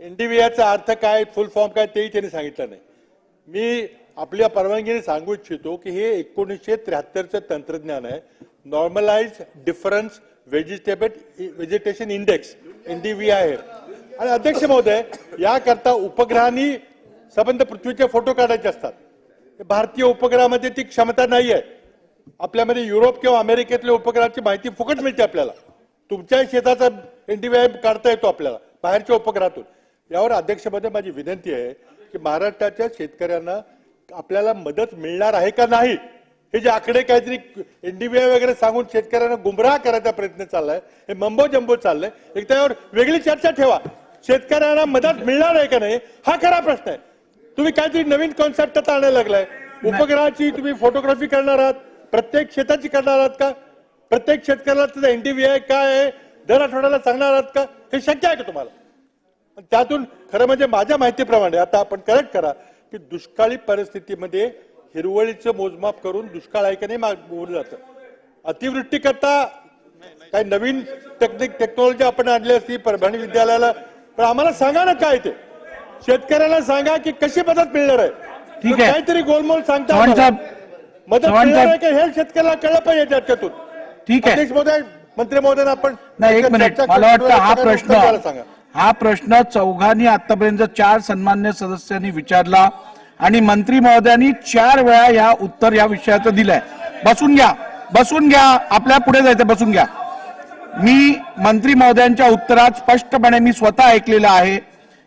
एनडीव्हीआयचा अर्थ काय फुल फॉर्म काय तेही त्यांनी सांगितलं नाही. मी आपल्या परवानगीने सांगू इच्छितो की हे एकोणीसशे त्र्याहत्तरचं तंत्रज्ञान आहे. Normalize difference vegetable vegetation index NDVI आहे आणि अध्यक्ष महोदय याकरता उपग्रहांनी संबंध पृथ्वीचे फोटो काढायचे असतात. भारतीय उपग्रहामध्ये ती क्षमता नाही आहे. आपल्यामध्ये युरोप किंवा अमेरिकेतल्या उपग्रहाची माहिती फुकट मिळते आपल्याला. तुमच्या शेताचा एनडीव्हीआय काढता येतो आपल्याला बाहेरच्या उपग्रहातून. यावर अध्यक्षमध्ये माझी विनंती आहे की महाराष्ट्राच्या शेतकऱ्यांना आपल्याला मदत मिळणार आहे का नाही? हे जे आकडे काहीतरी एनडीबीआय वगैरे सांगून शेतकऱ्यांना गुमराह करायचा प्रयत्न चाललाय हे मंबो जंबो चाललंय एक त्यावर वेगळी चर्चा ठेवा. शेतकऱ्यांना मदत मिळणार आहे का नाही? हा खरा प्रश्न आहे. तुम्ही काहीतरी नवीन कॉन्सेप्ट आणायला लागलाय. उपग्रहाची तुम्ही फोटोग्राफी करणार आहात. प्रत्येक शेताची करणार आहात का? प्रत्येक शेतकऱ्याला त्याचा एनडीव्हीआय काय आहे? दर आठवड्याला सांगणार आहात का? हे शक्य आहे का तुम्हाला? त्यातून खरं म्हणजे माझ्या माहितीप्रमाणे आता आपण करेक्ट करा की दुष्काळी परिस्थितीमध्ये हिरवळीचं मोजमाप करून दुष्काळ आहे का नाही माग- बोललं जातं. अतिवृष्टी करता काही नवीन टेक्निक टेक्नॉलॉजी आपण आणली असती परभणी विद्यालयाला पण आम्हाला सांगा ना काय ते. शेतकऱ्याला सांगा की कशी मदत मिळणार आहे. ठीक आहे. काहीतरी गोलमोल सांगता मदत मिळणार आहे का हे शेतकऱ्याला कळलं पाहिजे त्याच्यातून. ठीक आहे. मंत्री महोदय आपण मला वाटतं हा द्यायला सांगा. प्रश्न हा प्रश्न चौघांनी आतापर्यंत चार सन्मान्य सदस्यांनी विचारला आणि मंत्री महोदयांनी चार वेळा या उत्तर या विषयाचं दिलंय. बसून घ्या बसून घ्या. आपल्या पुढे जायचं बसून घ्या. मी मंत्री महोदयांच्या उत्तरात स्पष्टपणे मी स्वतः ऐकलेलं आहे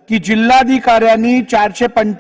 की जिल्हाधिकाऱ्यांनी चारशे पंच्या